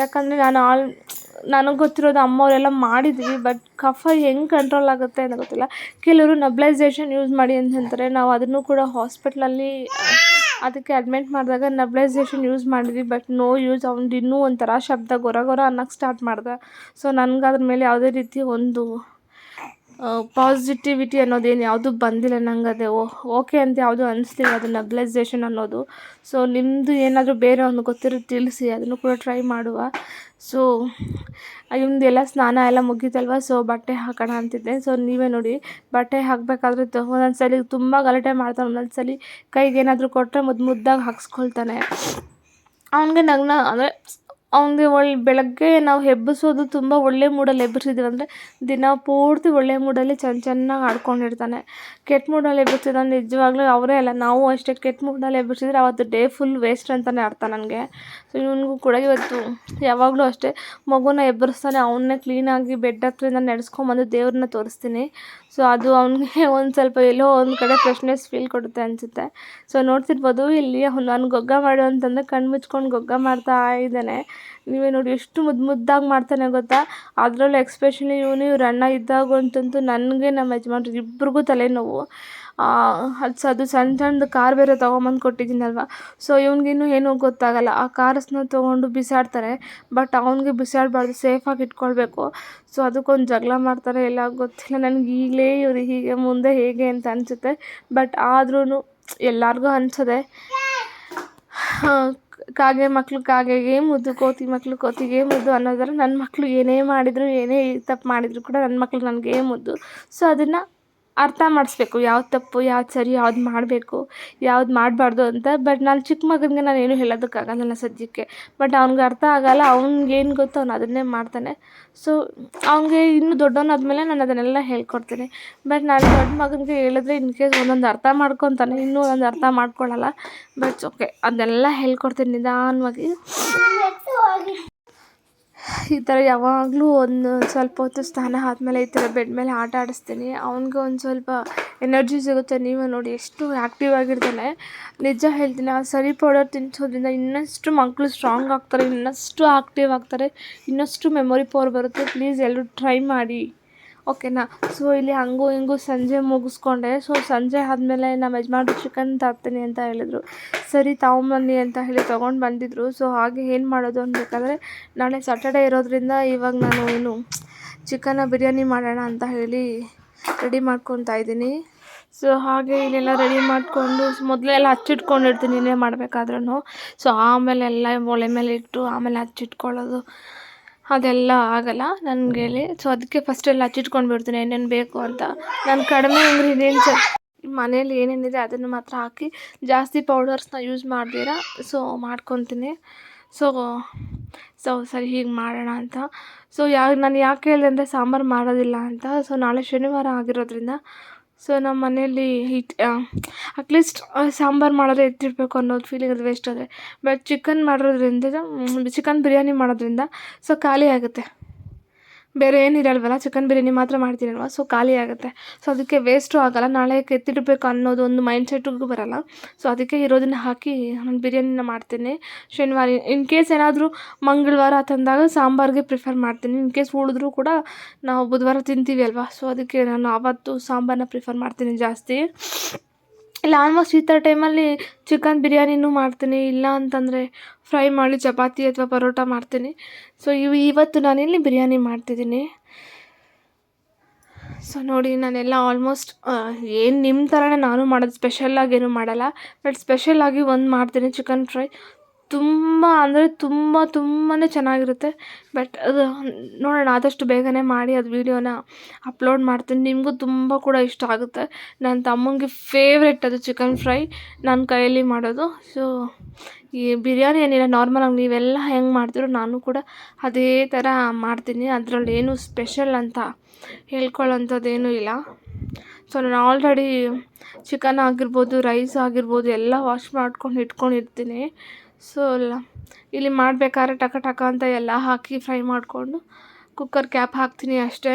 ಯಾಕಂದರೆ ನಾನು ಆಲ್ ನನಗೆ ಗೊತ್ತಿರೋದು ಅಮ್ಮವರೆಲ್ಲ ಮಾಡಿದ್ವಿ ಬಟ್ ಕಫ ಹೆಂಗೆ ಕಂಟ್ರೋಲ್ ಆಗುತ್ತೆ ಅಂತ ಗೊತ್ತಿಲ್ಲ. ಕೆಲವರು ನಬ್ಲೈಸೇಷನ್ ಯೂಸ್ ಮಾಡಿ ಅಂತ ಅಂತಂತಾರೆ ನಾವು ಅದನ್ನು ಕೂಡ ಹಾಸ್ಪಿಟ್ಲಲ್ಲಿ ಅದಕ್ಕೆ ಅಡ್ಮಿಟ್ ಮಾಡಿದಾಗ ನಬ್ಲೈಸೇಷನ್ ಯೂಸ್ ಮಾಡಿದ್ವಿ ಬಟ್ ನೋ ಯೂಸ್ ಅವ್ನು ಇನ್ನೂ ಒಂಥರ ಶಬ್ದ ಗೊರ ಗೊರ ಅನ್ನೋಕ್ಕೆ ಸ್ಟಾರ್ಟ್ ಮಾಡ್ದೆ. ಸೊ ನನಗೆ ಅದ್ರ ಮೇಲೆ ಯಾವುದೇ ರೀತಿ ಒಂದು ಪಾಸಿಟಿವಿಟಿ ಅನ್ನೋದೇನು ಯಾವುದು ಬಂದಿಲ್ಲ ನಂಗೆ ಅದೇ. ಓಕೆ ಅಂತ ಯಾವುದು ಅನಿಸ್ತಿಲ್ಲ, ಅದು ನಗ್ಲೈಸೇಷನ್ ಅನ್ನೋದು. ಸೊ ನಿಮ್ಮದು ಏನಾದರೂ ಬೇರೆ ಒಂದು ಗೊತ್ತಿರೋದು ತಿಳಿಸಿ, ಅದನ್ನು ಕೂಡ ಟ್ರೈ ಮಾಡುವ. ಸೊ ಇವ್ನದೆಲ್ಲ ಸ್ನಾನ ಎಲ್ಲ ಮುಗೀತಲ್ವ? ಸೊ ಬಟ್ಟೆ ಹಾಕೋಣ ಅಂತಿದ್ದೆ. ಸೊ ನೀವೇ ನೋಡಿ, ಬಟ್ಟೆ ಹಾಕಬೇಕಾದ್ರೆ ಒಂದೊಂದು ಸಲ ತುಂಬ ಗಲಾಟೆ ಮಾಡ್ತಾನೆ ಒಂದೊಂದು ಸಲ ಕೈಗೆ ಏನಾದರೂ ಕೊಟ್ಟರೆ ಮುದ್ದು ಮುದ್ದಾಗಿ ಹಾಕ್ಸ್ಕೊಳ್ತಾನೆ. ಅವನಿಗೆ ನಗ್ನ, ಅಂದರೆ ಅವ್ನಿಗೆ ಒಳ್ಳೆ ಬೆಳಗ್ಗೆ ನಾವು ಎಬ್ಬಿಸೋದು ತುಂಬ ಒಳ್ಳೆ ಮೂಡಲ್ಲಿ ಎಬ್ಬಿಸಿದ್ವಿ ಅಂದರೆ ದಿನ ಪೂರ್ತಿ ಒಳ್ಳೆ ಮೂಡಲ್ಲಿ ಚೆನ್ನ ಚೆನ್ನಾಗಿ ಆಡ್ಕೊಂಡಿರ್ತಾನೆ. ಕೆಟ್ಟ ಮೂಡಲ್ಲಿ ಎಬ್ಬಿಸಿದ್ರೆ ನಿಜವಾಗ್ಲೂ ಅವರೇ ಅಲ್ಲ, ನಾವು ಅಷ್ಟೇ ಕೆಟ್ಟ ಮೂಡಲ್ಲಿ ಎಬ್ಬಿಸಿದ್ರೆ ಅವತ್ತು ಡೇ ಫುಲ್ ವೇಸ್ಟ್ ಅಂತಲೇ ಅರ್ಥ ನನಗೆ. ಸೊ ಇವನಿಗೂ ಕೂಡ ಇವತ್ತು ಯಾವಾಗಲೂ ಅಷ್ಟೇ ಮಗುನ ಎಬ್ಬರಿಸ್ತಾನೆ ಅವನ್ನೇ ಕ್ಲೀನಾಗಿ ಬೆಡ್ ಹತ್ರದಿಂದ ನಡೆಸ್ಕೊಂಬಂದು ದೇವ್ರನ್ನ ತೋರಿಸ್ತೀನಿ. ಸೊ ಅದು ಅವನಿಗೆ ಒಂದು ಸ್ವಲ್ಪ ಎಲ್ಲೋ ಒಂದು ಕಡೆ ಫ್ರೆಶ್ನೆಸ್ ಫೀಲ್ ಕೊಡುತ್ತೆ ಅನಿಸುತ್ತೆ. ಸೊ ನೋಡ್ತಿರ್ಬೋದು, ಇಲ್ಲಿ ನಾನು ಗೊಗ್ಗ ಮಾಡು ಅಂತಂದರೆ ಕಣ್ಣು ಮುಚ್ಕೊಂಡು ಗೊಗ್ಗ ಮಾಡ್ತಾ ಇದ್ದಾನೆ. ನೀವೇ ನೋಡಿ, ಎಷ್ಟು ಮುದ್ದು ಮುದ್ದಾಗಿ ಮಾಡ್ತಾನೆ ಗೊತ್ತಾ? ಅದರಲ್ಲೂ ಎಕ್ಸ್ಪೆಷಲಿ ಇವನು ಇವ್ರ ಅಣ್ಣ ಇದ್ದಾಗಂತಂತೂ ನನಗೆ ನಮ್ಮ ಯಜಮಾನ್ರಿಗೆ ಇಬ್ಬರಿಗೂ ತಲೆನೋವು. ಅದು ಅದು ಸಣ್ಣ ಸಣ್ಣದು ಕಾರ್ ಬೇರೆ ತೊಗೊಂಬಂದು ಕೊಟ್ಟಿದ್ದೀನಲ್ವ? ಸೊ ಇವ್ನಿಗಿನ್ನೂ ಏನೂ ಗೊತ್ತಾಗಲ್ಲ. ಆ ಕಾರ್ಸ್ನ ತೊಗೊಂಡು ಬಿಸಾಡ್ತಾರೆ. ಬಟ್ ಅವ್ನಿಗೆ ಬಿಸಾಡಬಾರ್ದು. ಸೇಫಾಗಿ ಇಟ್ಕೊಳ್ಬೇಕು. ಸೊ ಅದಕ್ಕೊಂದು ಜಗಳ ಮಾಡ್ತಾರೆ. ಎಲ್ಲ ಗೊತ್ತಿಲ್ಲ. ನನಗೆ ಈಗಲೇ ಇವರು ಹೀಗೆ ಮುಂದೆ ಹೇಗೆ ಅಂತ ಅನಿಸುತ್ತೆ. ಬಟ್ ಆದ್ರೂ ಎಲ್ಲರಿಗೂ ಅನಿಸದೆ. ಕಾಗೆ ಮಕ್ಕಳು ಕಾಗೆಗೆ ಮುದ್ದು, ಕೋತಿ ಮಕ್ಕಳು ಕೋತಿಗೆ ಮುದ್ದು ಅನ್ನೋದರ ನನ್ನ ಮಕ್ಕಳು ಏನೇ ಮಾಡಿದರೂ, ಏನೇ ತಪ್ಪು ಮಾಡಿದರೂ ಕೂಡ ನನ್ನ ಮಕ್ಕಳು ನನಗೆ ಮುದ್ದು. ಸೊ ಅದನ್ನು ಅರ್ಥ ಮಾಡಿಸ್ಬೇಕು ಯಾವ್ದು ತಪ್ಪು, ಯಾವ್ದು ಸರಿ, ಯಾವ್ದು ಮಾಡಬೇಕು, ಯಾವ್ದು ಮಾಡಬಾರ್ದು ಅಂತ. ಬಟ್ ನಾನು ಚಿಕ್ಕ ಮಗನಿಗೆ ನಾನು ಏನೂ ಹೇಳೋದಕ್ಕಾಗಲ್ಲ ಸದ್ಯಕ್ಕೆ. ಬಟ್ ಅವ್ನಿಗೆ ಅರ್ಥ ಆಗೋಲ್ಲ, ಅವ್ನಿಗೆ ಏನು ಗೊತ್ತೋ ಅವ್ನು ಅದನ್ನೇ ಮಾಡ್ತಾನೆ. ಸೊ ಅವ್ನಿಗೆ ಇನ್ನೂ ದೊಡ್ಡವನಾದ್ಮೇಲೆ ನಾನು ಅದನ್ನೆಲ್ಲ ಹೇಳ್ಕೊಡ್ತೀನಿ. ಬಟ್ ನಾನು ದೊಡ್ಡ ಮಗನಿಗೆ ಹೇಳಿದ್ರೆ ಇನ್ ಕೇಸ್ ಒಂದೊಂದು ಅರ್ಥ ಮಾಡ್ಕೊತಾನೆ, ಇನ್ನೂ ಒಂದೊಂದು ಅರ್ಥ ಮಾಡ್ಕೊಳ್ಳಲ್ಲ ಬಟ್ ಓಕೆ ಅದನ್ನೆಲ್ಲ ಹೇಳ್ಕೊಡ್ತೀನಿ ನಿಧಾನವಾಗಿ. ಈ ಥರ ಯಾವಾಗಲೂ ಒಂದು ಸ್ವಲ್ಪ ಹೊತ್ತು ಸ್ನಾನ ಆದಮೇಲೆ ಈ ಥರ ಬೆಡ್ ಮೇಲೆ ಆಟ ಆಡಿಸ್ತೀನಿ. ಅವ್ನಿಗೂ ಒಂದು ಸ್ವಲ್ಪ ಎನರ್ಜಿ ಸಿಗುತ್ತೆ. ನೀವೇ ನೋಡಿ ಎಷ್ಟು ಆ್ಯಕ್ಟಿವ್ ಆಗಿರ್ತಾನೆ. ನಿಜ ಹೇಳ್ತೀನಿ, ಆ ಸರಿ ಪೌಡರ್ ತಿನ್ನಿಸೋದ್ರಿಂದ ಇನ್ನಷ್ಟು ಮಕ್ಕಳು ಸ್ಟ್ರಾಂಗ್ ಆಗ್ತಾರೆ, ಇನ್ನಷ್ಟು ಆ್ಯಕ್ಟಿವ್ ಆಗ್ತಾರೆ, ಇನ್ನಷ್ಟು ಮೆಮೊರಿ ಪವರ್ ಬರುತ್ತೆ. ಪ್ಲೀಸ್ ಎಲ್ಲರೂ ಟ್ರೈ ಮಾಡಿ. ಓಕೆನಾ? ಸೊ ಇಲ್ಲಿ ಹಂಗೂ ಹಿಂಗೂ ಸಂಜೆ ಮುಗಿಸ್ಕೊಂಡೆ. ಸೊ ಸಂಜೆ ಆದಮೇಲೆ ನಮ್ಮ ಯಜಮಾನ್ರು ಚಿಕನ್ ತರ್ತೀನಿ ಅಂತ ಹೇಳಿದ್ರು. ಸರಿ ತಗೊಂಬನ್ನಿ ಅಂತ ಹೇಳಿ ತೊಗೊಂಡು ಬಂದಿದ್ದರು ಸೊ ಹಾಗೆ ಏನು ಮಾಡೋದು ಅನ್ಬೇಕಾದ್ರೆ, ನಾಳೆ ಸಾಟರ್ಡೆ ಇರೋದ್ರಿಂದ ಇವಾಗ ನಾನು ಏನು ಚಿಕನ್ನ ಬಿರಿಯಾನಿ ಮಾಡೋಣ ಅಂತ ಹೇಳಿ ರೆಡಿ ಮಾಡ್ಕೊತಾ ಇದ್ದೀನಿ. ಸೊ ಹಾಗೆ ಇಲ್ಲೆಲ್ಲ ರೆಡಿ ಮಾಡಿಕೊಂಡು ಮೊದಲೆಲ್ಲ ಹಚ್ಚಿಟ್ಕೊಂಡಿರ್ತೀನಿ, ಇನ್ನೇ ಮಾಡಬೇಕಾದ್ರೂ ಸೊ ಆಮೇಲೆ ಎಲ್ಲ ಒಲೆ ಮೇಲೆ ಇಟ್ಟು ಆಮೇಲೆ ಹಚ್ಚಿಟ್ಕೊಳ್ಳೋದು. ಅದೆಲ್ಲ ಆಗೋಲ್ಲ ನನಗೇಳಿ ಸೊ ಅದಕ್ಕೆ ಫಸ್ಟೆಲ್ಲ ಹಚ್ಚಿಟ್ಕೊಂಡು ಬಿಡ್ತೀನಿ. ಏನೇನು ಬೇಕು ಅಂತ. ನಾನು ಕಡಿಮೆ ಇಂಗ್ರೀಡಿಯೆಂಟ್ಸ್ ಮನೇಲಿ ಏನೇನಿದೆ ಅದನ್ನು ಮಾತ್ರ ಹಾಕಿ ಜಾಸ್ತಿ ಪೌಡರ್ಸ್ನ ಯೂಸ್ ಮಾಡ್ದಿರ? ಸೊ ಮಾಡ್ಕೊತೀನಿ. ಸೊ ಸೊ ಸರಿ ಹೀಗೆ ಮಾಡೋಣ ಅಂತ. ಸೊ ಯಾ ನಾನು ಯಾಕೆ ಹೇಳಿದೆ ಅಂದರೆ ಸಾಂಬಾರು ಮಾಡೋದಿಲ್ಲ ಅಂತ. ಸೊ ನಾಳೆ ಶನಿವಾರ ಆಗಿರೋದ್ರಿಂದ ಸೊ ನಮ್ಮ ಮನೆಯಲ್ಲಿ ಹಿಟ್ ಅಟ್ಲೀಸ್ಟ್ ಸಾಂಬಾರು ಮಾಡೋದೇ ಎತ್ತಿರಬೇಕು ಅನ್ನೋದು ಫೀಲಿಂಗ್ ಅದು ವೇಸ್ಟ್ ಆದರೆ. ಬಟ್ ಚಿಕನ್ ಮಾಡಿರೋದ್ರಿಂದ ಚಿಕನ್ ಬಿರಿಯಾನಿ ಮಾಡೋದ್ರಿಂದ ಸೊ ಖಾಲಿ ಆಗುತ್ತೆ. ಬೇರೆ ಏನಿರಲ್ವಲ್ಲ ಚಿಕನ್ ಬಿರಿಯಾನಿ ಮಾತ್ರ ಮಾಡ್ತೀನಲ್ವ? ಸೊ ಖಾಲಿ ಆಗುತ್ತೆ. ಸೊ ಅದಕ್ಕೆ ವೇಸ್ಟು ಆಗೋಲ್ಲ. ನಾಳೆ ಎತ್ತಿಡಬೇಕು ಅನ್ನೋದು ಒಂದು ಮೈಂಡ್ ಸೆಟ್ಟಿಗೂ ಬರೋಲ್ಲ. ಸೊ ಅದಕ್ಕೆ ಇರೋದನ್ನ ಹಾಕಿ ನಾನು ಬಿರಿಯಾನಿನ ಮಾಡ್ತೀನಿ. ಶನಿವಾರ ಇನ್ ಕೇಸ್ ಏನಾದರೂ ಮಂಗಳವಾರ ತಂದಾಗ ಸಾಂಬಾರಿಗೆ ಪ್ರಿಫರ್ ಮಾಡ್ತೀನಿ. ಇನ್ ಕೇಸ್ ಉಳಿದ್ರೂ ಕೂಡ ನಾವು ಬುಧವಾರ ತಿಂತೀವಿ ಅಲ್ವಾ? ಸೊ ಅದಕ್ಕೆ ನಾನು ಆವತ್ತು ಸಾಂಬಾರನ್ನ ಪ್ರಿಫರ್ ಮಾಡ್ತೀನಿ ಜಾಸ್ತಿ. ಇಲ್ಲ ಆಲ್ಮೋಸ್ಟ್ ಈ ಥರ ಟೈಮಲ್ಲಿ ಚಿಕನ್ ಬಿರಿಯಾನಿನೂ ಮಾಡ್ತೀನಿ. ಇಲ್ಲ ಅಂತಂದರೆ ಫ್ರೈ ಮಾಡಿ ಚಪಾತಿ ಅಥವಾ ಪರೋಟ ಮಾಡ್ತೀನಿ. ಸೊ ಇವು ಇವತ್ತು ನಾನಿಲ್ಲಿ ಬಿರಿಯಾನಿ ಮಾಡ್ತಿದ್ದೀನಿ. ಸೊ ನೋಡಿ ನಾನೆಲ್ಲ ಆಲ್ಮೋಸ್ಟ್ ಏನು ನಿಮ್ಮ ಥರನೇ ನಾನು ಮಾಡೋದು ಸ್ಪೆಷಲ್ಲಾಗಿ ಏನೂ ಮಾಡಲ್ಲ. ಬಟ್ ಸ್ಪೆಷಲ್ಲಾಗಿ ಒಂದು ಮಾಡ್ತೀನಿ ಚಿಕನ್ ಫ್ರೈ ತುಂಬ ಅಂದರೆ ತುಂಬ ತುಂಬಾ ಚೆನ್ನಾಗಿರುತ್ತೆ. ಬಟ್ ಅದು ನೋಡೋಣ, ಆದಷ್ಟು ಬೇಗನೆ ಮಾಡಿ ಅದು ವೀಡಿಯೋನ ಅಪ್ಲೋಡ್ ಮಾಡ್ತೀನಿ. ನಿಮಗೂ ತುಂಬ ಕೂಡ ಇಷ್ಟ ಆಗುತ್ತೆ. ನನ್ನ ತಮ್ಮಂಗೆ ಫೇವ್ರೆಟ್ ಅದು ಚಿಕನ್ ಫ್ರೈ ನನ್ನ ಕೈಯಲ್ಲಿ ಮಾಡೋದು. ಸೊ ಈ ಬಿರಿಯಾನಿ ಏನಿಲ್ಲ ನಾರ್ಮಲಾಗಿ ನೀವೆಲ್ಲ ಹೆಂಗೆ ಮಾಡ್ತೀರೋ ನಾನು ಕೂಡ ಅದೇ ಥರ ಮಾಡ್ತೀನಿ. ಅದರಲ್ಲಿ ಏನು ಸ್ಪೆಷಲ್ ಅಂತ ಹೇಳ್ಕೊಳ್ಳೋಂಥದ್ದೇನೂ ಇಲ್ಲ. ಸೊ ನಾನು ಆಲ್ರೆಡಿ ಚಿಕನ್ ಆಗಿರ್ಬೋದು ರೈಸ್ ಆಗಿರ್ಬೋದು, ಎಲ್ಲ ವಾಶ್ ಮಾಡ್ಕೊಂಡು ಇಟ್ಕೊಂಡಿರ್ತೀನಿ. ಸೊ ಇಲ್ಲಿ. ಮಾಡಬೇಕಾದ್ರೆ ಟಕ ಟಕ ಅಂತ ಎಲ್ಲ ಹಾಕಿ ಫ್ರೈ ಮಾಡಿಕೊಂಡು ಕುಕ್ಕರ್ ಕ್ಯಾಪ್ ಹಾಕ್ತೀನಿ ಅಷ್ಟೇ.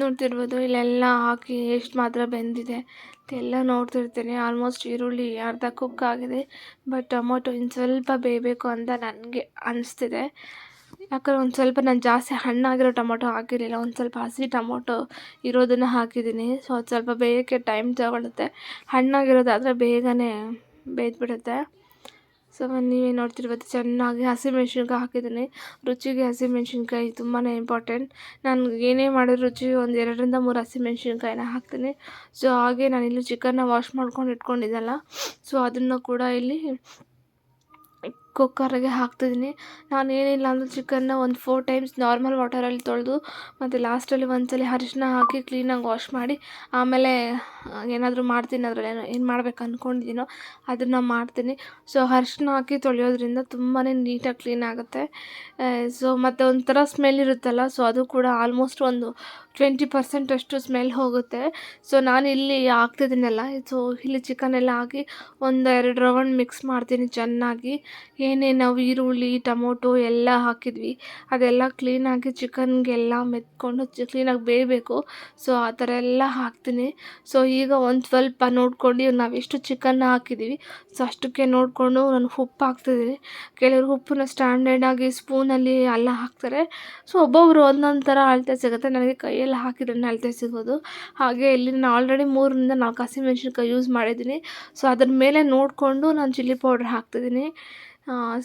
ನೋಡ್ತಿರ್ಬೋದು, ಇಲ್ಲೆಲ್ಲ ಹಾಕಿ ಎಷ್ಟು ಮಾತ್ರ ಬೆಂದಿದೆ. ಎಲ್ಲ ನೋಡ್ತಿರ್ತೀನಿ. ಆಲ್ಮೋಸ್ಟ್ ಈರುಳ್ಳಿ ಅರ್ಧ ಕುಕ್ ಆಗಿದೆ. ಬಟ್ ಟೊಮೊಟೊ ಇನ್ನು ಸ್ವಲ್ಪ ಬೇಯಬೇಕು ಅಂತ ನನಗೆ ಅನಿಸ್ತಿದೆ. ಯಾಕಂದ್ರೆ ಒಂದು ಸ್ವಲ್ಪ ನಾನು ಜಾಸ್ತಿ ಹಣ್ಣಾಗಿರೋ ಟೊಮೊಟೊ ಹಾಕಿರಲಿಲ್ಲ, ಒಂದು ಸ್ವಲ್ಪ ಹಸಿ ಟೊಮೊಟೊ ಇರೋದನ್ನು ಹಾಕಿದ್ದೀನಿ. ಸೊ ಅದು ಸ್ವಲ್ಪ ಬೇಯೋಕ್ಕೆ ಟೈಮ್ ತಗೊಳುತ್ತೆ. ಹಣ್ಣಾಗಿರೋದಾದರೆ ಬೇಗನೆ ಬೇಯ್ದುಬಿಡುತ್ತೆ. ಸೊ ನೀವೇ ನೋಡ್ತಿರ್ಬೋದು ಚೆನ್ನಾಗಿ ಹಸಿಮೆಣ್ಸಿನ್ಕಾಯಿ ಹಾಕಿದ್ದೀನಿ. ರುಚಿಗೆ ಹಸಿಮೆಣ್ಸಿನ್ಕಾಯಿ ತುಂಬಾ ಇಂಪಾರ್ಟೆಂಟ್ ನಾನು ಏನೇ ಮಾಡಿದ್ರು ರುಚಿ ಒಂದು ಎರಡರಿಂದ ಮೂರು ಹಸಿಮೆಣ್ಸಿನ್ಕಾಯಿನ ಹಾಕ್ತೀನಿ. ಸೊ ಹಾಗೆ ನಾನಿಲ್ಲಿ ಚಿಕನ್ನ ವಾಶ್ ಮಾಡ್ಕೊಂಡು ಇಟ್ಕೊಂಡಿದ್ದಲ್ಲ. ಸೊ ಅದನ್ನು ಕೂಡ ಇಲ್ಲಿ ಕುಕ್ಕರ್ಗೆ ಹಾಕ್ತಿದ್ದೀನಿ. ನಾನು ಏನಿಲ್ಲ ಅಂದರೂ ಚಿಕನ್ನ ಒಂದು ಫೋರ್ ಟೈಮ್ಸ್ ನಾರ್ಮಲ್ ವಾಟರಲ್ಲಿ ತೊಳೆದು, ಮತ್ತು ಲಾಸ್ಟಲ್ಲಿ ಒಂದು ಸಲ ಅರಿಶಿನ ಹಾಕಿ ಕ್ಲೀನಾಗಿ ವಾಶ್ ಮಾಡಿ, ಆಮೇಲೆ ಏನಾದರೂ ಮಾಡ್ತೀನಿ ಅದರಲ್ಲಿ ಏನು ಏನು ಮಾಡ್ಬೇಕು ಅಂದ್ಕೊಂಡಿದ್ದೀನೋ ಅದನ್ನು ಮಾಡ್ತೀನಿ. ಸೊ ಅರಿಶಿನ ಹಾಕಿ ತೊಳೆಯೋದ್ರಿಂದ ತುಂಬಾ ನೀಟಾಗಿ ಕ್ಲೀನ್ ಆಗುತ್ತೆ. ಸೊ ಮತ್ತು ಒಂಥರ ಸ್ಮೆಲ್ ಇರುತ್ತಲ್ಲ ಸೊ ಅದು ಕೂಡ ಆಲ್ಮೋಸ್ಟ್ ಒಂದು ಟ್ವೆಂಟಿ ಪರ್ಸೆಂಟ್ ಅಷ್ಟು ಸ್ಮೆಲ್ ಹೋಗುತ್ತೆ. ಸೊ ನಾನು ಇಲ್ಲಿ ಹಾಕ್ತಿದ್ದೀನಲ್ಲ ಸೊ ಇಲ್ಲಿ ಚಿಕನ್ ಎಲ್ಲ ಹಾಕಿ ಒಂದು ಎರಡು ರೌಂಡ್ ಮಿಕ್ಸ್ ಮಾಡ್ತೀನಿ ಚೆನ್ನಾಗಿ. ಏನೇನು ನಾವು ಈರುಳ್ಳಿ, ಟೊಮೊಟೊ ಎಲ್ಲ ಹಾಕಿದ್ವಿ. ಅದೆಲ್ಲ ಕ್ಲೀನಾಗಿ ಚಿಕನ್ಗೆಲ್ಲ ಮೆತ್ಕೊಂಡು ಕ್ಲೀನಾಗಿ ಬೇಯಬೇಕು. ಸೊ ಆ ಥರ ಎಲ್ಲ ಹಾಕ್ತೀನಿ. ಸೊ ಈಗ ಒಂದು ಸ್ವಲ್ಪ ನೋಡ್ಕೊಂಡು ನಾವೆಷ್ಟು ಚಿಕನ್ ಹಾಕಿದ್ದೀವಿ ಸೊ ಅಷ್ಟಕ್ಕೆ ನೋಡಿಕೊಂಡು ನಾನು ಉಪ್ಪು ಹಾಕ್ತಿದ್ದೀನಿ. ಕೆಲವರು ಉಪ್ಪನ್ನ ಸ್ಟ್ಯಾಂಡರ್ಡಾಗಿ ಸ್ಪೂನಲ್ಲಿ ಎಲ್ಲ ಹಾಕ್ತಾರೆ. ಸೊ ಒಬ್ಬೊಬ್ಬರು ಒಂದೊಂದು ಥರ ಅಳತೆ ಸಿಗುತ್ತೆ. ನನಗೆ ಕೈಯಲ್ಲಿ ಹಾಕಿದ್ರೆ ಅಳತೆ ಸಿಗೋದು. ಹಾಗೆ ಇಲ್ಲಿ ನಾನು ಆಲ್ರೆಡಿ ಮೂರರಿಂದ ನಾಲ್ಕು ಹಸಿಮೆಣ್ಸಿನ್ಕಾಯಿ ಯೂಸ್ ಮಾಡಿದ್ದೀನಿ. ಸೊ ಅದ್ರ ಮೇಲೆ ನೋಡಿಕೊಂಡು ನಾನು ಚಿಲ್ಲಿ ಪೌಡ್ರ್ ಹಾಕ್ತಿದ್ದೀನಿ.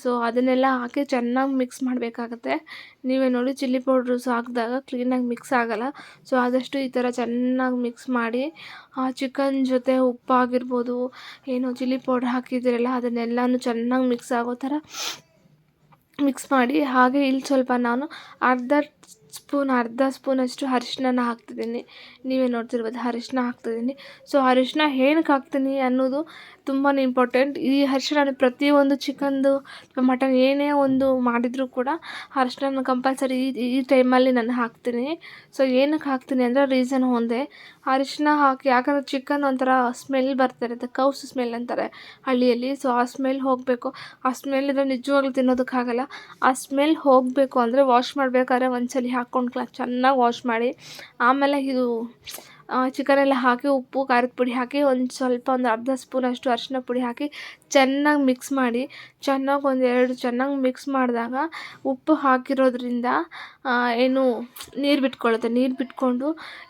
ಸೊ ಅದನ್ನೆಲ್ಲ ಹಾಕಿ ಚೆನ್ನಾಗಿ ಮಿಕ್ಸ್ ಮಾಡಬೇಕಾಗತ್ತೆ. ನೀವೇ ನೋಡಿ ಚಿಲ್ಲಿ ಪೌಡ್ರು ಹಾಕಿದಾಗ ಕ್ಲೀನಾಗಿ ಮಿಕ್ಸ್ ಆಗೋಲ್ಲ. ಸೊ ಆದಷ್ಟು ಈ ಥರ ಚೆನ್ನಾಗಿ ಮಿಕ್ಸ್ ಮಾಡಿ, ಆ ಚಿಕನ್ ಜೊತೆ ಉಪ್ಪಾಗಿರ್ಬೋದು, ಏನು ಚಿಲ್ಲಿ ಪೌಡ್ರ್ ಹಾಕಿದ್ದೀರಲ್ಲ, ಅದನ್ನೆಲ್ಲನೂ ಚೆನ್ನಾಗಿ ಮಿಕ್ಸ್ ಆಗೋ ಥರ ಮಿಕ್ಸ್ ಮಾಡಿ. ಹಾಗೆ ಇಲ್ಲಿ ಸ್ವಲ್ಪ ನಾನು ಅರ್ಧ ಸ್ಪೂನ್, ಅರ್ಧ ಸ್ಪೂನಷ್ಟು ಅರಿಶಿನ ಹಾಕ್ತಿದ್ದೀನಿ. ನೀವೇ ನೋಡ್ತಿರ್ಬೋದು ಅರಿಶಿನ ಹಾಕ್ತಿದ್ದೀನಿ. ಸೊ ಅರಿಶಿನ ಏನಕ್ಕೆ ಹಾಕ್ತೀನಿ ಅನ್ನೋದು ತುಂಬಾ ಇಂಪಾರ್ಟೆಂಟ್ ಈ ಅರಿಶಿನ ಪ್ರತಿಯೊಂದು ಚಿಕನ್ದು ಮಟನ್ ಏನೇ ಒಂದು ಮಾಡಿದರೂ ಕೂಡ ಅರಿಶಿನ ಕಂಪಲ್ಸರಿ ಈ ಈ ಟೈಮಲ್ಲಿ ನಾನು ಹಾಕ್ತೀನಿ. ಸೊ ಏನಕ್ಕೆ ಹಾಕ್ತೀನಿ ಅಂದರೆ ರೀಸನ್ ಒಂದೇ. ಅರಿಶಿನ ಹಾಕಿ, ಯಾಕಂದರೆ ಚಿಕನ್ ಒಂಥರ ಸ್ಮೆಲ್ ಬರ್ತಿರುತ್ತೆ ಕೌಸ್ ಸ್ಮೆಲ್ ಅಂತಾರೆ ಹಳ್ಳಿಯಲ್ಲಿ. ಸೊ ಆ ಸ್ಮೆಲ್ ಹೋಗಬೇಕು. ಆ ಸ್ಮೆಲ್ ಇದ್ರೆ ನಿಜವಾಗ್ಲೂ ತಿನ್ನೋದಕ್ಕಾಗಲ್ಲ. ಆ ಸ್ಮೆಲ್ ಹೋಗಬೇಕು ಅಂದರೆ ವಾಶ್ ಮಾಡಬೇಕಾದ್ರೆ ಒಂದ್ಸಲಿ ಹಾಕ್ಕೊಂಡು ಕ್ಲಾ, ಚೆನ್ನಾಗಿ ವಾಶ್ ಮಾಡಿ, ಆಮೇಲೆ ಇದು ಚಿಕನ್ ಎಲ್ಲ ಹಾಕಿ, ಉಪ್ಪು, ಖಾರದ ಪುಡಿ ಹಾಕಿ, ಒಂದು ಸ್ವಲ್ಪ ಒಂದು ಅರ್ಧ ಸ್ಪೂನ್ ಅಷ್ಟು ಅರಿಶಿನ ಪುಡಿ ಹಾಕಿ, ಚೆನ್ನಾಗಿ ಮಿಕ್ಸ್ ಮಾಡಿ, ಚೆನ್ನಾಗಿ ಒಂದು ಎರಡು ಚೆನ್ನಾಗಿ ಮಿಕ್ಸ್ ಮಾಡಿದಾಗ, ಉಪ್ಪು ಹಾಕಿರೋದ್ರಿಂದ ಏನು, ನೀರು ಬಿಟ್ಕೊಳ್ಳುತ್ತೆ ನೀರು ಬಿಟ್ಕೊಂಡು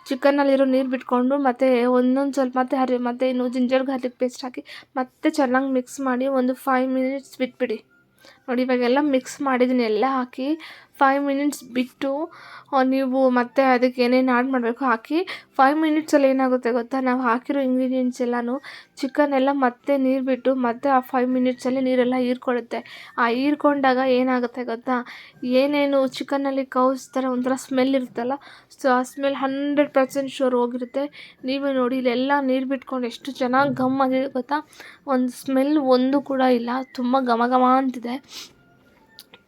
ಚಿಕನ್ನಲ್ಲಿರೋ ನೀರು ಬಿಟ್ಕೊಂಡು, ಮತ್ತು ಒಂದೊಂದು ಸ್ವಲ್ಪ, ಮತ್ತೆ ಹರಿ, ಮತ್ತು ಇನ್ನು ಜಿಂಜರ್ ಗಾರ್ಲಿಕ್ ಪೇಸ್ಟ್ ಹಾಕಿ, ಮತ್ತೆ ಚೆನ್ನಾಗಿ ಮಿಕ್ಸ್ ಮಾಡಿ, ಒಂದು ಫೈವ್ ಮಿನಿಟ್ಸ್ ಬಿಟ್ಬಿಡಿ. ನೋಡಿ, ಇವಾಗೆಲ್ಲ ಮಿಕ್ಸ್ ಮಾಡಿದ್ದೀನಿ ಎಲ್ಲ ಹಾಕಿ ಫೈವ್ ಮಿನಿಟ್ಸ್ ಬಿಟ್ಟು ನೀವು ಮತ್ತೆ ಅದಕ್ಕೆ ಏನೇನು ಆ್ಯಡ್ ಮಾಡಬೇಕು ಹಾಕಿ ಫೈವ್ ಮಿನಿಟ್ಸಲ್ಲಿ ಏನಾಗುತ್ತೆ ಗೊತ್ತಾ? ನಾವು ಹಾಕಿರೋ ಇಂಗ್ರೀಡಿಯೆಂಟ್ಸ್ ಎಲ್ಲನೂ ಚಿಕನ್ ಎಲ್ಲ ಮತ್ತೆ ನೀರು ಬಿಟ್ಟು ಮತ್ತೆ ಆ ಫೈವ್ ಮಿನಿಟ್ಸಲ್ಲಿ ನೀರೆಲ್ಲ ಹೀರ್ಕೊಳ್ಳುತ್ತೆ. ಆ ಹೀರ್ಕೊಂಡಾಗ ಏನಾಗುತ್ತೆ ಗೊತ್ತಾ? ಏನೇನು ಚಿಕನ್ನಲ್ಲಿ ಕೌಸ್ ಥರ ಒಂಥರ ಸ್ಮೆಲ್ ಇರುತ್ತಲ್ಲ ಸೊ ಆ ಸ್ಮೆಲ್ ಹಂಡ್ರೆಡ್ ಪರ್ಸೆಂಟ್ ಶೋರ್ ಹೋಗಿರುತ್ತೆ. ನೀವೇ ನೋಡಿ, ಇಲ್ಲೆಲ್ಲ ನೀರು ಬಿಟ್ಕೊಂಡು ಎಷ್ಟು ಚೆನ್ನಾಗಿ ಘಮ್ ಆಗಿದೆ ಗೊತ್ತಾ? ಒಂದು ಸ್ಮೆಲ್ ಒಂದು ಕೂಡ ಇಲ್ಲ, ತುಂಬ ಘಮ ಘಮ ಅಂತಿದೆ.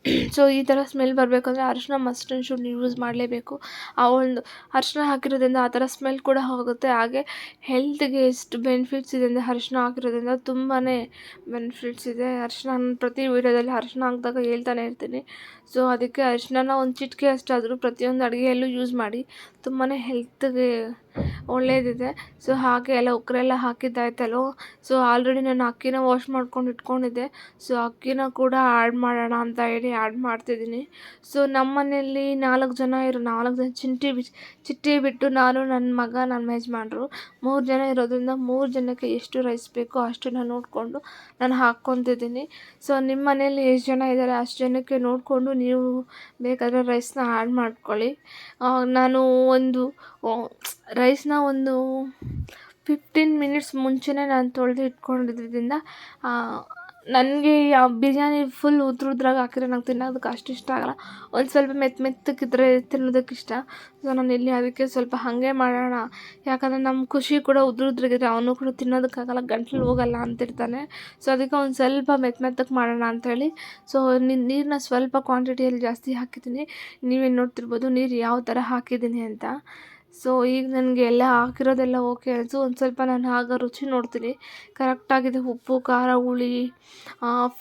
ಸೊ ಈ ಥರ ಸ್ಮೆಲ್ ಬರಬೇಕಂದ್ರೆ ಅರಿಶಿನ ಮಸ್ಟ್ ಅಂಡ್ ಶುಡ್ ಯೂಸ್ ಮಾಡಲೇಬೇಕು. ಆ ಒಂದು ಅರಿಶಿನ ಹಾಕಿರೋದ್ರಿಂದ ಆ ಥರ ಸ್ಮೆಲ್ ಕೂಡ ಹೋಗುತ್ತೆ. ಹಾಗೆ ಹೆಲ್ತ್ಗೆ ಎಷ್ಟು ಬೆನಿಫಿಟ್ಸ್ ಇದೆ ಅಂದರೆ ಅರಿಶಿನ ಹಾಕಿರೋದ್ರಿಂದ ತುಂಬಾ ಬೆನಿಫಿಟ್ಸ್ ಇದೆ. ಅರಿಶಿನ ಪ್ರತಿ ವೀಡಿಯೋದಲ್ಲಿ ಅರಶಿನ ಹಾಕಿದಾಗ ಹೇಳ್ತಾನೆ ಇರ್ತೀನಿ. ಸೊ ಅದಕ್ಕೆ ಅರಿಶಿನ ಒಂದು ಚಿಟಿಕೆ ಅಷ್ಟಾದರೂ ಪ್ರತಿಯೊಂದು ಅಡುಗೆಯಲ್ಲೂ ಯೂಸ್ ಮಾಡಿ ತುಂಬಾ ಹೆಲ್ತ್ಗೆ ಒಳ್ಳೆಯದಿದೆ ಸೊ ಹಾಗೆ ಎಲ್ಲ ಉಕ್ಕರೆಲ್ಲ ಹಾಕಿದ್ದಾಯ್ತಲ್ಲೋ? ಸೊ ಆಲ್ರೆಡಿ ನಾನು ಅಕ್ಕಿನ ವಾಶ್ ಮಾಡ್ಕೊಂಡು ಇಟ್ಕೊಂಡಿದ್ದೆ. ಸೊ ಅಕ್ಕಿನ ಕೂಡ ಆ್ಯಡ್ ಮಾಡೋಣ ಅಂತ ಹೇಳಿ ಆ್ಯಡ್ ಮಾಡ್ತಿದ್ದೀನಿ. ಸೊ ನಮ್ಮ ಮನೆಯಲ್ಲಿ ನಾಲ್ಕು ಜನ ಇರೋ, ನಾಲ್ಕು ಜನ ಚಿಂಟಿ ಬಿ ಚಿಟ್ಟಿ ಬಿಟ್ಟು ನಾನು ನನ್ನ ಮಗ ನನ್ನ ಯಜಮಾನ್ರು ಮೂರು ಜನ ಇರೋದ್ರಿಂದ ಮೂರು ಜನಕ್ಕೆ ಎಷ್ಟು ರೈಸ್ ಬೇಕೋ ಅಷ್ಟನ್ನು ನೋಡಿಕೊಂಡು ನಾನು ಹಾಕ್ಕೊತಿದ್ದೀನಿ ಸೊ ನಿಮ್ಮ ಮನೆಯಲ್ಲಿ ಎಷ್ಟು ಜನ ಇದ್ದಾರೆ ಅಷ್ಟು ಜನಕ್ಕೆ ನೋಡಿಕೊಂಡು ನೀವು ಬೇಕಾದರೆ ರೈಸ್ನ ಆ್ಯಡ್ ಮಾಡ್ಕೊಳ್ಳಿ. ನಾನು ಒಂದು ರೈಸ್ನ ಒಂದು ಫಿಫ್ಟೀನ್ ಮಿನಿಟ್ಸ್ ಮುಂಚೆನೇ ನಾನು ತೊಳೆದು ಇಟ್ಕೊಂಡಿದ್ದರಿಂದ ನನಗೆ ಆ ಬಿರಿಯಾನಿ ಫುಲ್ ಉದ್ರ ಉದ್ರಾಗಿ ಹಾಕಿದ್ರೆ ನಂಗೆ ತಿನ್ನೋದಕ್ಕೆ ಅಷ್ಟು ಇಷ್ಟ ಆಗಲ್ಲ. ಒಂದು ಸ್ವಲ್ಪ ಮೆತ್ತ ಮೆತ್ತಕ್ಕಿದ್ರೆ ತಿನ್ನೋದಕ್ಕೆ ಇಷ್ಟ. ಸೊ ನಾನು ಇಲ್ಲಿ ಅದಕ್ಕೆ ಸ್ವಲ್ಪ ಹಾಗೆ ಮಾಡೋಣ. ಯಾಕಂದರೆ ನಮ್ಮ ಖುಷಿ ಕೂಡ ಉದ್ರ ಉದ್ರಾಗಿದ್ರೆ ಅವನು ಕೂಡ ತಿನ್ನೋದಕ್ಕಾಗಲ್ಲ ಗಂಟ್ಲು ಹೋಗಲ್ಲ ಅಂತಿರ್ತಾನೆ. ಸೊ ಅದಕ್ಕೆ ಒಂದು ಸ್ವಲ್ಪ ಮೆತ್ತ ಮೆತ್ತಕ್ಕೆ ಮಾಡೋಣ ಅಂಥೇಳಿ ಸೊ ನೀರನ್ನ ಸ್ವಲ್ಪ ಕ್ವಾಂಟಿಟಿಯಲ್ಲಿ ಜಾಸ್ತಿ ಹಾಕಿದ್ದೀನಿ. ನೀವೇನು ನೋಡ್ತಿರ್ಬೋದು ನೀರು ಯಾವ ಥರ ಹಾಕಿದ್ದೀನಿ ಅಂತ. ಸೊ ಈಗ ನನಗೆ ಎಲ್ಲ ಹಾಕಿರೋದೆಲ್ಲ ಓಕೆ ಅನಿಸು ಒಂದು ಸ್ವಲ್ಪ ನಾನು ಆಗ ರುಚಿ ನೋಡ್ತೀನಿ. ಕರೆಕ್ಟಾಗಿದೆ ಉಪ್ಪು, ಖಾರ, ಹುಳಿ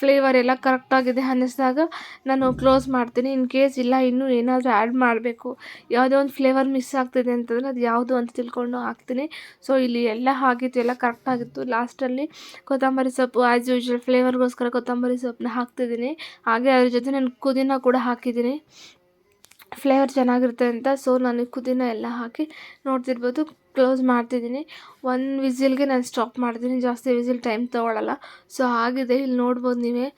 ಫ್ಲೇವರ್ ಎಲ್ಲ ಕರೆಕ್ಟಾಗಿದೆ ಅನ್ನಿಸಿದಾಗ ನಾನು ಕ್ಲೋಸ್ ಮಾಡ್ತೀನಿ. ಇನ್ ಕೇಸ್ ಇಲ್ಲ, ಇನ್ನೂ ಏನಾದರೂ ಆ್ಯಡ್ ಮಾಡಬೇಕು. ಯಾವುದೇ ಒಂದು ಫ್ಲೇವರ್ ಮಿಸ್ ಆಗ್ತಿದೆ ಅಂತಂದರೆ ಅದು ಯಾವುದು ಅಂತ ತಿಳ್ಕೊಂಡು ಹಾಕ್ತೀನಿ. ಸೊ ಇಲ್ಲಿ ಎಲ್ಲ ಆಗಿತ್ತು ಎಲ್ಲ ಕರೆಕ್ಟಾಗಿತ್ತು ಲಾಸ್ಟಲ್ಲಿ ಕೊತ್ತಂಬರಿ ಸೊಪ್ಪು ಆ್ಯಸ್ ಯೂಶ್ವಲ್ ಫ್ಲೇವರ್ಗೋಸ್ಕರ ಕೊತ್ತಂಬರಿ ಸೊಪ್ಪನ್ನ ಹಾಕ್ತಿದ್ದೀನಿ. ಹಾಗೆ ಅದ್ರ ಜೊತೆ ನಾನು ಪುದೀನ ಕೂಡ ಹಾಕಿದ್ದೀನಿ. ಫ್ಲೇವರ್ ಚೆನ್ನಾಗಿರುತ್ತೆ ಅಂತ ಸೊ ನಾನು ಕುದಿನ ಎಲ್ಲ ಹಾಕಿ ನೋಡ್ತಿರ್ಬೋದು, ಕ್ಲೋಸ್ ಮಾಡ್ತಿದ್ದೀನಿ. ಒಂದು ವಿಸಿಲ್ಗೆ ನಾನು ಸ್ಟಾಪ್ ಮಾಡ್ತೀನಿ. ಜಾಸ್ತಿ ವಿಸಿಲ್ ಟೈಮ್ ತೊಗೊಳಲ್ಲ. ಸೊ ಆಗಿದೆ ಇಲ್ಲಿ ನೋಡ್ಬೋದು ನೀವೇ.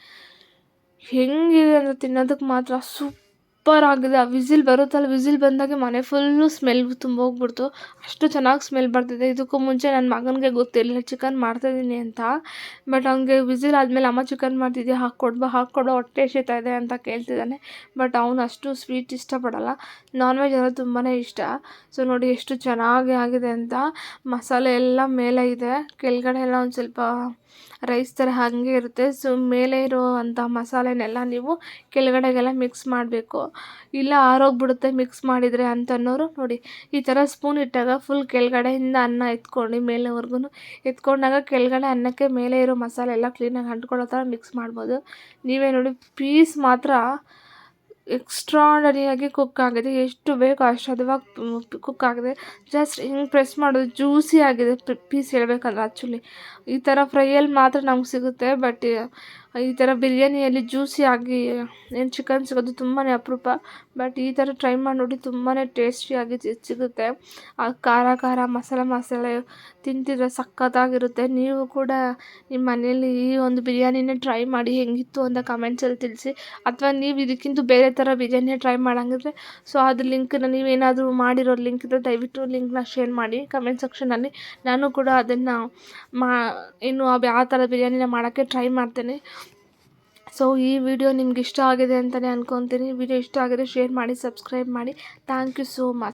ಹೆಂಗಿದೆ ಅಂದರೆ ತಿನ್ನೋದಕ್ಕೆ ಮಾತ್ರ ಸೂಪ್ ಸೂಪರ್ ಆಗಿದೆ. ಆ ವಿಸಿಲ್ ಬರುತ್ತಲ್ಲ, ವಿಸಿಲ್ ಬಂದಾಗ ಮನೆ ಫುಲ್ಲು ಸ್ಮೆಲ್ ತುಂಬೋಗ್ಬಿಡ್ತು ಅಷ್ಟು ಚೆನ್ನಾಗಿ ಸ್ಮೆಲ್ ಬರ್ತಿದೆ. ಇದಕ್ಕೂ ಮುಂಚೆ ನನ್ನ ಮಗನಿಗೆ ಗೊತ್ತಿರಲಿಲ್ಲ, ಚಿಕನ್ ಮಾಡ್ತಾಯಿದ್ದೀನಿ ಅಂತ. ಬಟ್ ಅವನಿಗೆ ವಿಸಿಲ್ ಆದಮೇಲೆ ಅಮ್ಮ, ಚಿಕನ್ ಮಾಡ್ತಿದ್ದೆ ಹಾಕ್ಕೊಡ್ಬಾ ಹಾಕ್ಕೊಡು ಹೊಟ್ಟೆ ಎಸಿತಾ ಇದೆ ಅಂತ ಕೇಳ್ತಿದ್ದಾನೆ. ಬಟ್ ಅವನು ಅಷ್ಟು ಸ್ವೀಟ್ ಇಷ್ಟಪಡಲ್ಲ. ನಾನ್ ವೆಜ್ ಅಂದರೆ ತುಂಬಾ ಇಷ್ಟ. ಸೊ ನೋಡಿ ಎಷ್ಟು ಚೆನ್ನಾಗಿ ಆಗಿದೆ ಅಂತ. ಮಸಾಲೆ ಎಲ್ಲ ಮೇಲೆ ಇದೆ. ಕೆಳಗಡೆ ಎಲ್ಲ ಒಂದು ಸ್ವಲ್ಪ ರೈಸ್ ಥರ ಹಾಗೆ ಇರುತ್ತೆ. ಸೊ ಮೇಲೆ ಇರುವಂಥ ಮಸಾಲೆನೆಲ್ಲ ನೀವು ಕೆಳಗಡೆಗೆಲ್ಲ ಮಿಕ್ಸ್ ಮಾಡಬೇಕು. ಇಲ್ಲ ಆರೋಗ್ಬಿಡುತ್ತೆ ಮಿಕ್ಸ್ ಮಾಡಿದರೆ ಅಂತ ಅನ್ನೋರು ನೋಡಿ, ಈ ಥರ ಸ್ಪೂನ್ ಇಟ್ಟಾಗ ಫುಲ್ ಕೆಳಗಡೆಯಿಂದ ಅನ್ನ ಎತ್ಕೊಂಡು ಮೇಲೆವರೆಗೂ ಎತ್ಕೊಂಡಾಗ ಕೆಳಗಡೆ ಅನ್ನಕ್ಕೆ ಮೇಲೆ ಇರೋ ಮಸಾಲೆ ಎಲ್ಲ ಕ್ಲೀನಾಗಿ ಅಂಟ್ಕೊಳ್ಳೋ ಥರ ಮಿಕ್ಸ್ ಮಾಡ್ಬೋದು. ನೀವೇ ನೋಡಿ ಪೀಸ್ ಮಾತ್ರ ಎಕ್ಸ್ಟ್ರಾಡರಿಯಾಗಿ ಕುಕ್ ಆಗಿದೆ. ಎಷ್ಟು ಬೇಕೋ ಅಷ್ಟು ಹದವಾಗಿ ಕುಕ್ ಆಗಿದೆ. ಜಸ್ಟ್ ಹಿಂಗೆ ಪ್ರೆಸ್ ಮಾಡೋದು ಜ್ಯೂಸಿ ಆಗಿದೆ. ಪೀಸ್ ಹೇಳ್ಬೇಕಂದ್ರೆ ಆ್ಯಕ್ಚುಲಿ ಈ ಥರ ಫ್ರೈಯಲ್ಲಿ ಮಾತ್ರ ನಮ್ಗೆ ಸಿಗುತ್ತೆ ಬಟ್ ಈ ಥರ ಬಿರಿಯಾನಿಯಲ್ಲಿ ಜ್ಯೂಸಿ ಆಗಿ ಏನು ಚಿಕನ್ ಸಿಗೋದು ತುಂಬಾ ಅಪರೂಪ ಬಟ್ ಈ ಥರ ಟ್ರೈ ಮಾಡಿ ನೋಡಿ ತುಂಬಾ ಟೇಸ್ಟಿಯಾಗಿ ಸಿಗುತ್ತೆ. ಆ ಖಾರ ಖಾರ ಮಸಾಲೆ ಮಸಾಲೆ ತಿಂತಿದ್ರೆ ಸಖತ್ತಾಗಿರುತ್ತೆ. ನೀವು ಕೂಡ ನಿಮ್ಮ ಮನೆಯಲ್ಲಿ ಈ ಒಂದು ಬಿರಿಯಾನಿನೇ ಟ್ರೈ ಮಾಡಿ ಹೆಂಗಿತ್ತು ಅಂತ ಕಮೆಂಟ್ಸಲ್ಲಿ ತಿಳಿಸಿ, ಅಥವಾ ನೀವು ಇದಕ್ಕಿಂತ ಬೇರೆ ಥರ ಬಿರಿಯಾನಿ ಟ್ರೈ ಮಾಡೋಂಗಿದ್ರೆ ಸೊ ಅದು ಲಿಂಕನ್ನ ನೀವೇನಾದರೂ ಮಾಡಿರೋ ಲಿಂಕ್ ಇದ್ದರೆ ದಯವಿಟ್ಟು ಲಿಂಕ್ನ ಶೇರ್ ಮಾಡಿ ಕಮೆಂಟ್ ಸೆಕ್ಷನಲ್ಲಿ ನಾನು ಕೂಡ ಅದನ್ನು ಮಾ ಇನ್ನು ಅದು ಯಾವ ಥರ ಬಿರಿಯಾನಿನ ಮಾಡೋಕ್ಕೆ ಟ್ರೈ ಮಾಡ್ತೇನೆ. ಸೊ ಈ ವಿಡಿಯೋ ನಿಮ್ಗೆ ಇಷ್ಟ ಆಗಿದೆ ಅಂತಲೇ ಅನ್ಕೊತೀನಿ. ವಿಡಿಯೋ ಇಷ್ಟ ಆಗಿದ್ರೆ ಶೇರ್ ಮಾಡಿ ಸಬ್ಸ್ಕ್ರೈಬ್ ಮಾಡಿ. Thank you so much